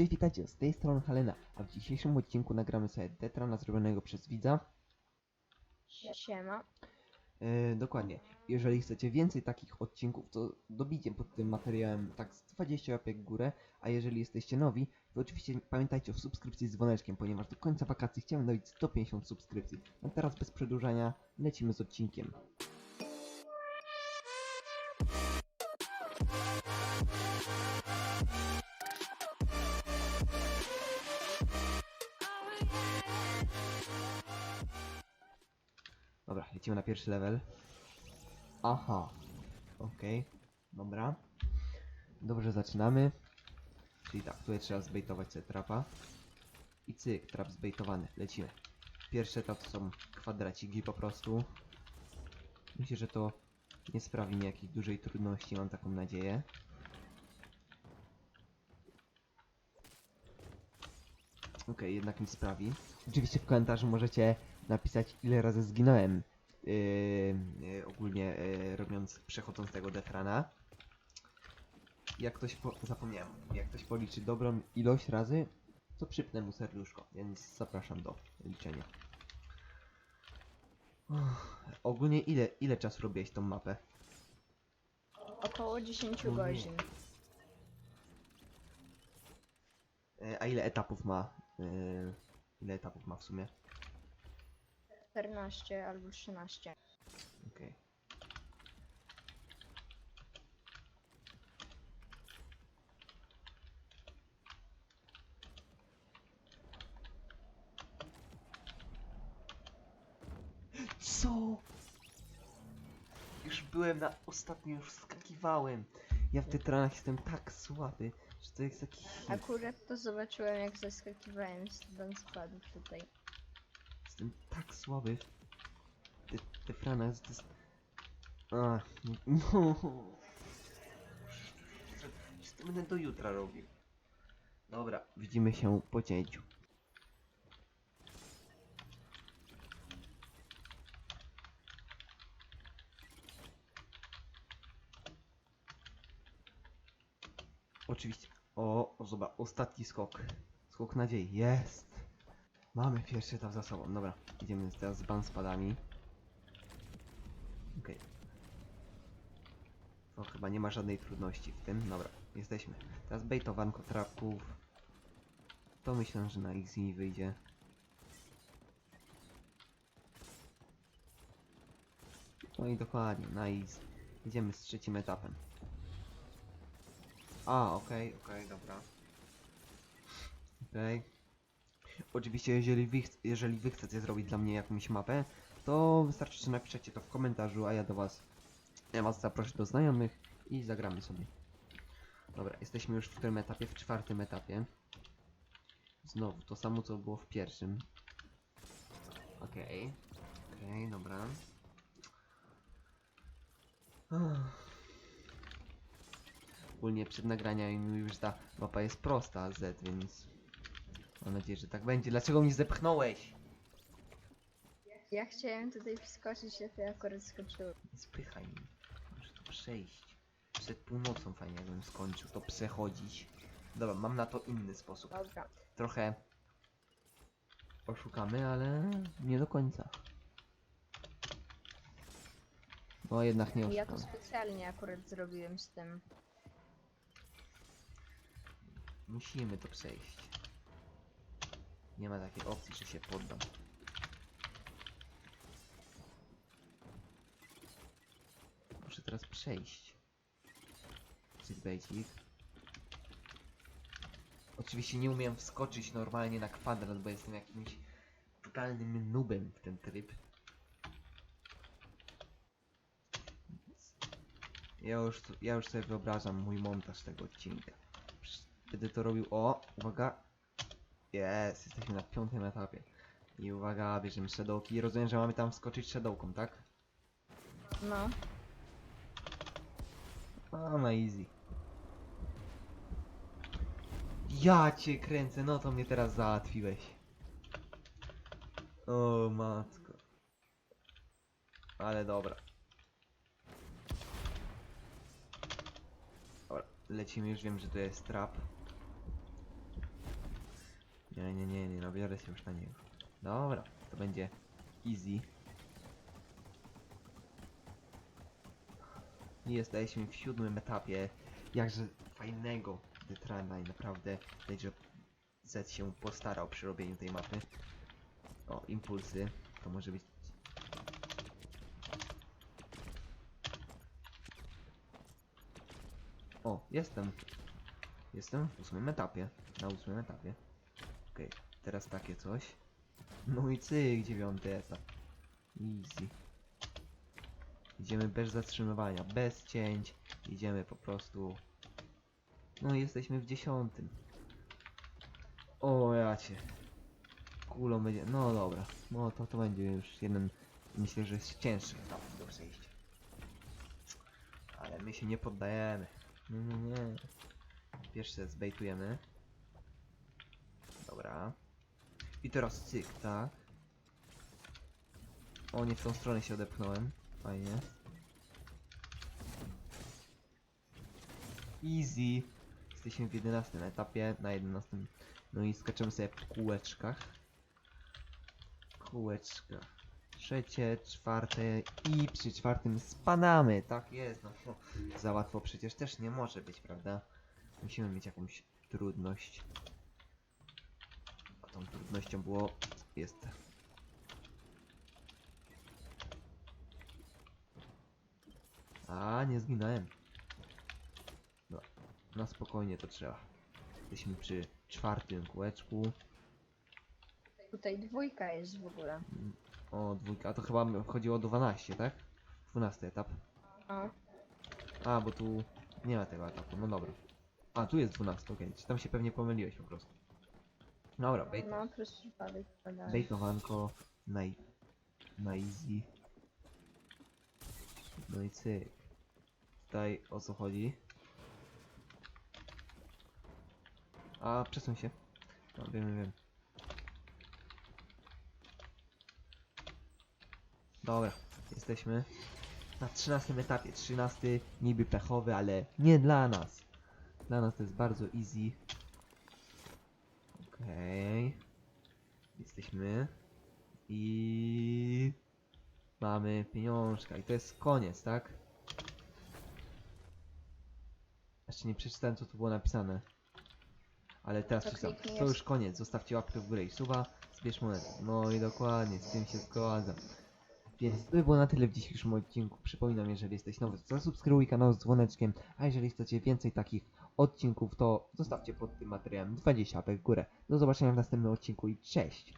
Cześć, witajcie, z tej strony Helena, a w dzisiejszym odcinku nagramy sobie Detrana zrobionego przez widza. Siema. Yy, dokładnie, jeżeli chcecie więcej takich odcinków, to dobijcie pod tym materiałem tak z 20 łapek w górę, a jeżeli jesteście nowi, to oczywiście pamiętajcie o subskrypcji z dzwoneczkiem, ponieważ do końca wakacji chciałem dobić 150 subskrypcji. A teraz bez przedłużania, lecimy z odcinkiem. Dobra, lecimy na pierwszy level. Aha. Okej. Dobra. Dobrze, zaczynamy. Czyli tak, tutaj trzeba zbejtować sobie trapa. I cyk, trap zbejtowany. Lecimy. Pierwszy etap są kwadraciki po prostu. Myślę, że to nie sprawi mi jakiejś dużej trudności, mam taką nadzieję. Okej, jednak mi sprawi. Oczywiście w komentarzu możecie napisać ile razy zginąłem yy, yy, ogólnie yy, robiąc, przechodząc tego Defrana. Jak ktoś po, zapomniałem, jak ktoś policzy dobrą ilość razy, to przypnę mu serduszko, więc zapraszam do liczenia. Uff, ogólnie ile, ile czasu robiłeś tą mapę? Około 10 No nie. godzin. Yy, a ile etapów ma? Yy, ile etapów ma w sumie? 14 albo 13. Okej. Co? Już byłem na ostatnim, już skakiwałem. Ja w Tetranach jestem tak słaby, że to jest taki. Akurat to zobaczyłem jak zaskakiwałem z spadł tutaj. Jestem tak słaby. Te, te frana to jest... Ach, no. Czy to będę do jutra robił? Dobra, widzimy się po cięciu. Oczywiście. O zobacz, ostatni skok. Skok nadziei, jest. Mamy pierwszy etap za sobą. Dobra, idziemy teraz z ban spadami. Okej. To chyba nie ma żadnej trudności w tym. Dobra, jesteśmy. Teraz bejtowanko trapków. To myślę, że na easy wyjdzie. No i dokładnie, na easy. Idziemy z trzecim etapem. A, okej, okej, dobra. Okej. Oczywiście, jeżeli wy, jeżeli wy chcecie zrobić dla mnie jakąś mapę, to wystarczy, że napiszecie to w komentarzu, a ja do was, ja was zaproszę do znajomych i zagramy sobie. Dobra, jesteśmy już w którym etapie? W czwartym etapie. Znowu, to samo co było w pierwszym. Okej. Okej, dobra. Ach. Ogólnie przed nagraniem że ta mapa jest prosta Z, więc mam nadzieję, że tak będzie. Dlaczego mnie zepchnąłeś? Ja chciałem tutaj wskoczyć, a ty akurat skoczyłem. Nie spychaj mnie. Muszę tu przejść. Przed północą fajnie jakbym skończył to przechodzić. Dobra, mam na to inny sposób. Dobra. Trochę oszukamy, ale nie do końca. No jednak nie Ja to oszukamy. specjalnie akurat zrobiłem z tym. Musimy to przejść. Nie ma takiej opcji, że się poddam. Muszę teraz przejść. Clickbaitik. Oczywiście nie umiem wskoczyć normalnie na kwadrat, bo jestem jakimś totalnym nubem w ten tryb. Ja już, ja już sobie wyobrażam mój montaż tego odcinka. Będę to robił. O, uwaga. Jest, jesteśmy na piątym etapie. I uwaga, bierzemy shadowki. Rozumiem, że mamy tam wskoczyć shadowką, tak? No. A, na easy. Ja cię kręcę, no to mnie teraz załatwiłeś. O matko. Ale dobra. Dobra, lecimy, już wiem, że to jest trap. Nie, nie, nie, nie, nabiorę się już na niego. Dobra, to będzie easy. I jesteśmy w siódmym etapie jakże fajnego Detrana i naprawdę że Z się postarał przy robieniu tej mapy. O, impulsy. To może być... O, jestem. Jestem w ósmym etapie. Na ósmym etapie. Okej, teraz takie coś. No i cyk, dziewiąty etap. Easy. Idziemy bez zatrzymywania, bez cięć. Idziemy po prostu. No i jesteśmy w dziesiątym. O ja cię. Kulą będzie. No dobra. No to to będzie już jeden. Myślę, że z cięższych etapów do przejścia. Ale my się nie poddajemy. Nie, nie, nie. Pierwsze zbejtujemy. Dobra. I teraz cyk, tak. O, nie w tą stronę się odepchnąłem. Fajnie. Easy. Jesteśmy w 11 etapie, na 11. No i skaczemy sobie w kółeczkach. Kółeczkach. Trzecie, czwarte i przy czwartym spadamy. Tak jest, no. Za łatwo przecież też nie może być, prawda? Musimy mieć jakąś trudność. A tą trudnością było... jest... A, nie zginąłem. No, na spokojnie to trzeba. Jesteśmy przy czwartym kółeczku. Tutaj dwójka jest w ogóle. O, dwójka. A to chyba chodziło o 12, tak? 12 etap. No, A, bo tu nie ma tego etapu. No dobra. A, tu jest 12, okej. Czy tam się pewnie pomyliłeś po prostu. Dobra, bait, no przypadek. podałem. baitowanko na, na easy. No i cyk. Tutaj o co chodzi? A, przesuń się. No, wiem, wiem. Dobra, jesteśmy na 13 etapie. 13 niby pechowy, ale nie dla nas. Dla nas to jest bardzo easy. Okej. Jesteśmy. I mamy pieniążka. I to jest koniec, tak? Jeszcze nie przeczytałem co tu było napisane. Ale teraz To To już koniec. Zostawcie łapkę w górę i suba. Zbierz monetę. No i dokładnie, z tym się zgadzam. Więc to by było na tyle w dzisiejszym odcinku. Przypominam, jeżeli jesteś nowy, to zasubskrybuj kanał z dzwoneczkiem, a jeżeli chcecie więcej takich odcinków, to zostawcie pod tym materiałem 20 łapek w górę. Do zobaczenia w następnym odcinku i cześć!